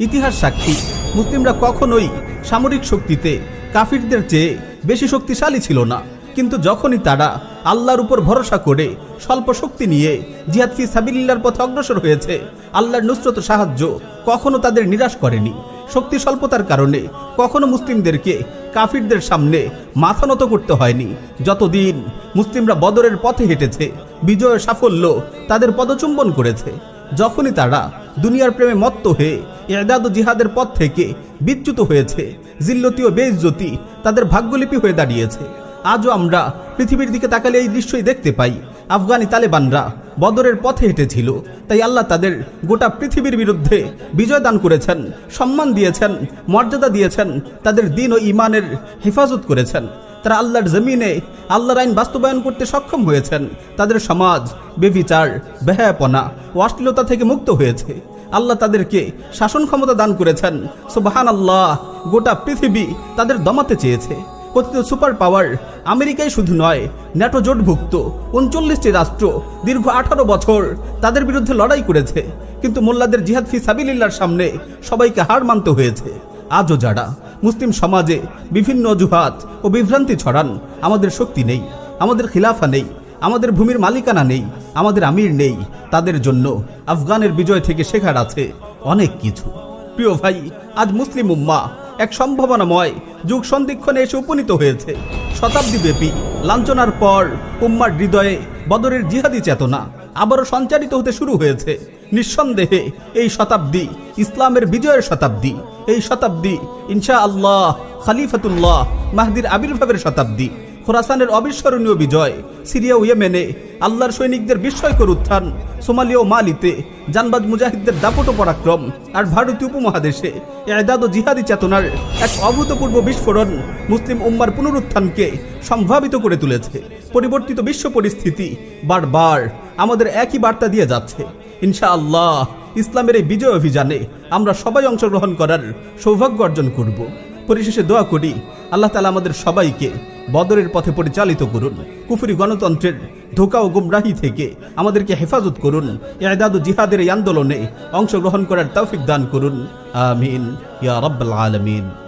ইতিহাস সাক্ষী। মুসলিমরা কখনোই সামরিক শক্তিতে কাফিরদের চেয়ে বেশি শক্তিশালী ছিল না। কিন্তু যখনই তারা আল্লাহর উপর ভরসা করে স্বল্প শক্তি নিয়ে জিহাদ ফি সাবিল্লার পথে অগ্রসর হয়েছে, আল্লাহর নুসরত সাহায্য কখনো তাদের নিরাশ করেনি। শক্তি স্বল্পতার কারণে কখনো মুসলিমদেরকে কাফিরদের সামনে মাথা নত করতে হয়নি। যতদিন মুসলিমরা বদরের পথে হেঁটেছে, বিজয় সাফল্য তাদের পদচুম্বন করেছে। যখনই তারা দুনিয়ার প্রেমে মত্ত হয়ে এদাদ জিহাদের পথ থেকে বিচ্যুত হয়েছে। জিল্লতি ও বেইজ্জতি তাদের ভাগ্যলিপি হয়ে দাঁড়িয়েছে। আজও আমরা পৃথিবীর দিকে তাকালে এই দৃশ্যই দেখতে পাই। আফগানি তালেবানরা বদরের পথে হেঁটেছিল। তাই আল্লাহ তাদের গোটা পৃথিবীর বিরুদ্ধে বিজয় দান করেছেন, সম্মান দিয়েছেন, মর্যাদা দিয়েছেন, তাদের দিন ও ইমানের হেফাজত করেছেন। তারা আল্লাহর জমিনে আল্লাহর আইন বাস্তবায়ন করতে সক্ষম হয়েছেন। তাদের সমাজ বেবিচার, বেহায়াপনা ও অশ্লীলতা থেকে মুক্ত হয়েছে। আল্লাহ তাদেরকে শাসন ক্ষমতা দান করেছেন। সুবাহান আল্লাহ গোটা পৃথিবী তাদের দমাতে চেয়েছে। কথিত সুপার পাওয়ার আমেরিকায় শুধু নয়, ন্যাটো জোটভুক্ত উনচল্লিশটি রাষ্ট্র দীর্ঘ আঠারো বছর তাদের বিরুদ্ধে লড়াই করেছে। কিন্তু মোল্লাদের জিহাদ ফি সাবিলিল্লার সামনে সবাইকে হার মানতে হয়েছে। আজও যারা মুসলিম সমাজে বিভিন্ন অজুহাত ও বিভ্রান্তি ছড়ান। আমাদের শক্তি নেই, আমাদের খিলাফা নেই, আমাদের ভূমির মালিকানা নেই, আমাদের আমির নেই। তাদের জন্য আফগানের বিজয় থেকে শেখার আছে অনেক কিছু। প্রিয় ভাই, আজ মুসলিম উম্মা এক সম্ভাবনাময় যুগ সন্ধিক্ষণে এসে উপনীত হয়েছে। শতাব্দী ব্যাপী লাঞ্ছনার পর উম্মার হৃদয়ে বদরের জিহাদি চেতনা আবারও সঞ্চারিত হতে শুরু হয়েছে। নিঃসন্দেহে এই শতাব্দী ইসলামের বিজয়ের শতাব্দী। এই শতাব্দী ইনশা আল্লাহ খালিফাতুল্লাহ মাহদির আবির্ভাবের শতাব্দী। খোরাসানের অবিস্মরণীয় বিজয় সিরিয়া ইয়েমেনে আল্লাহর সৈনিকদের বিস্ময়কর উত্থান সোমালিয়া ও মালিতে, জানবাজ মুজাহিদদের দাপট পরাক্রম আর ভারতীয় উপমহাদেশে এদাদ ও জিহাদি চেতনার এক অভূতপূর্ব বিস্ফোরণ মুসলিম উম্মার পুনরুত্থানকে সম্ভাবিত করে তুলেছে। পরিবর্তিত বিশ্ব পরিস্থিতি বারবার আমাদের একই বার্তা দিয়ে যাচ্ছে। ইনশা আল্লাহ ইসলামের এই বিজয় অভিযানে আমরা সবাই অংশগ্রহণ করার সৌভাগ্য অর্জন করব। পরিশেষে দোয়া করি, আল্লাহ তালা আমাদের সবাইকে বদরের পথে পরিচালিত করুন, কুফুরি গণতন্ত্রের ধোকা ও গুমরাহি থেকে আমাদেরকে হেফাজত করুন, এদাদ জিহাদের এই আন্দোলনে অংশগ্রহণ করার তৌফিক দান করুন। আমিন। ইয়া রব্বাল আলমিন।